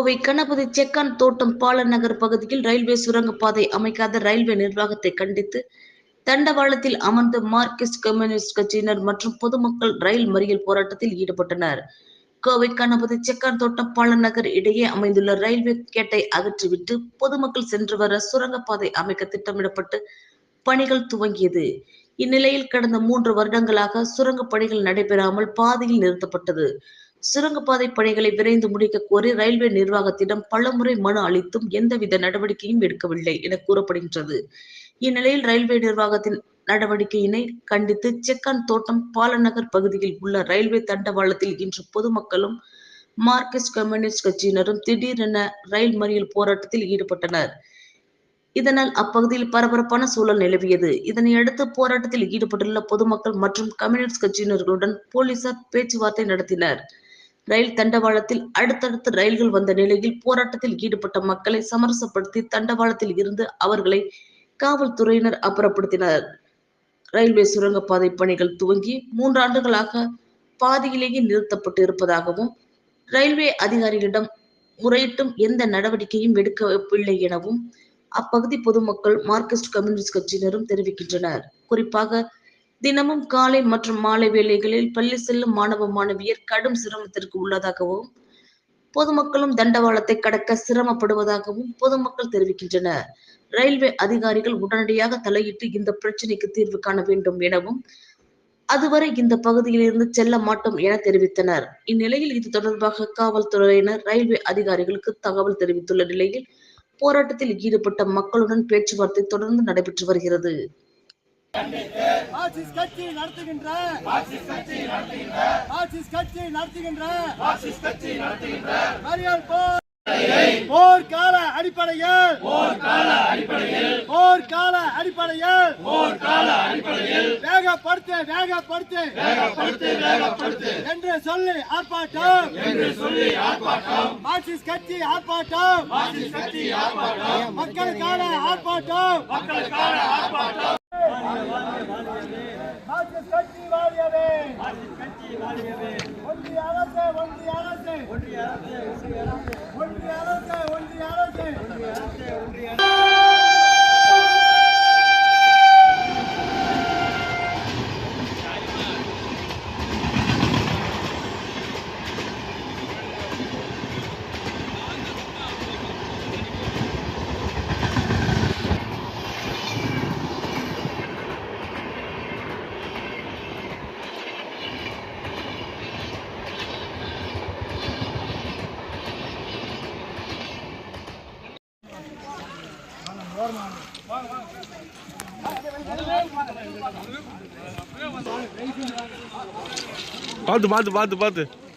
கோவை கணபதி செக்கான் தோட்டம் பாலநகர் பகுதியில் ரயில்வே சுரங்கப்பாதை அமைக்காத ரயில்வே நிர்வாகத்தை கண்டித்து தண்டவாளத்தில் அமர்ந்த மார்க்சிஸ்ட் கம்யூனிஸ்ட் கட்சியினர் மற்றும் பொதுமக்கள் ரயில் மறியல் போராட்டத்தில் ஈடுபட்டனர். கோவை கணபதி செக்கான் தோட்டம் பாலநகர் இடையே அமைந்துள்ள ரயில்வே கேட்டை அகற்றிவிட்டு பொதுமக்கள் சென்று வர சுரங்கப்பாதை அமைக்க திட்டமிடப்பட்டு பணிகள் துவங்கியது. இந்நிலையில் கடந்த மூன்று வருடங்களாக சுரங்க பணிகள் நடைபெறாமல் பாதையில் நிறுத்தப்பட்டது. சுரங்கப்பாதை பணிகளை விரைந்து முடிக்க கோரி ரயில்வே நிர்வாகத்திடம் பலமுறை மனு அளித்தும் எந்தவித நடவடிக்கையும் எடுக்கவில்லை என கூறப்படுகின்றது. இந்நிலையில் ரயில்வே நிர்வாகத்தின் நடவடிக்கையினை கண்டித்து செக்கான் தோட்டம் பாலநகர் பகுதியில் உள்ள ரயில்வே தண்டவாளத்தில் இன்று பொதுமக்களும் மார்க்சிஸ்ட் கம்யூனிஸ்ட் கட்சியினரும் திடீரென ரயில் மறியல் போராட்டத்தில் ஈடுபட்டனர். இதனால் அப்பகுதியில் பரபரப்பான சூழல் நிலவியது. இதனையடுத்து போராட்டத்தில் ஈடுபட்டுள்ள பொதுமக்கள் மற்றும் கம்யூனிஸ்ட் கட்சியினர்களுடன் போலீசார் பேச்சுவார்த்தை நடத்தினர். ரயில் தண்டவாளத்தில் அடுத்தடுத்து ரயில்கள் வந்த நிலையில் போராட்டத்தில் ஈடுபட்ட மக்களை சமரசப்படுத்தி தண்டவாளத்தில் இருந்து அவர்களை காவல்துறையினர் அப்புறப்படுத்தினர். ரயில்வே சுரங்கப்பாதை பணிகள் துவங்கி மூன்றாண்டுகளாக பாதியிலேயே நிறுத்தப்பட்டு இருப்பதாகவும் ரயில்வே அதிகாரிகளிடம் முறையிட்டும் எந்த நடவடிக்கையும் எடுக்கவில்லை எனவும் அப்பகுதி பொதுமக்கள் மார்க்சிஸ்ட் கம்யூனிஸ்ட் கட்சியினரும் தெரிவிக்கின்றனர். குறிப்பாக தினமும் காலை மற்றும் மாலை வேளைகளில் பள்ளி செல்லும் மாணவ மாணவியர் கடும் சிரமத்திற்கு உள்ளதாகவும் பொதுமக்களும் தண்டவாளத்தை கடக்க சிரமப்படுவதாகவும் பொதுமக்கள் தெரிவிக்கின்றனர். ரயில்வே அதிகாரிகள் உடனடியாக தலையிட்டு இந்த பிரச்சினைக்கு தீர்வு காண வேண்டும் எனவும் அதுவரை இந்த பகுதியில் இருந்து செல்ல மாட்டோம் என தெரிவித்தனர். இந்நிலையில் இது தொடர்பாக காவல்துறையினர் ரயில்வே அதிகாரிகளுக்கு தகவல் தெரிவித்துள்ள நிலையில் போராட்டத்தில் ஈடுபட்ட மக்களுடன் பேச்சுவார்த்தை தொடர்ந்து நடைபெற்று வருகிறது. மார்க்சிஸ்ட் கட்சி நடத்துகின்ற மார்க்சிஸ்ட் கட்சி நடத்துகின்ற மறியல் போர் போர்க்கால அடிப்படையில் போர்க்கால அடிப்படையில் வேகப்படுத்து வேகப்படுத்து. என்று சொல்லி ஆர்ப்பாட்டம். மார்க்சிஸ்ட் கட்சி ஆர்ப்பாட்டம். மக்களுக்கான ஆர்ப்பாட்டம். மார்க்சிஸ்ட் கட்சி வாழியவே ஒன்றிய அரசு. ஒன்றிய அரசு ஒன்றிய அரசு. बद बद बद बद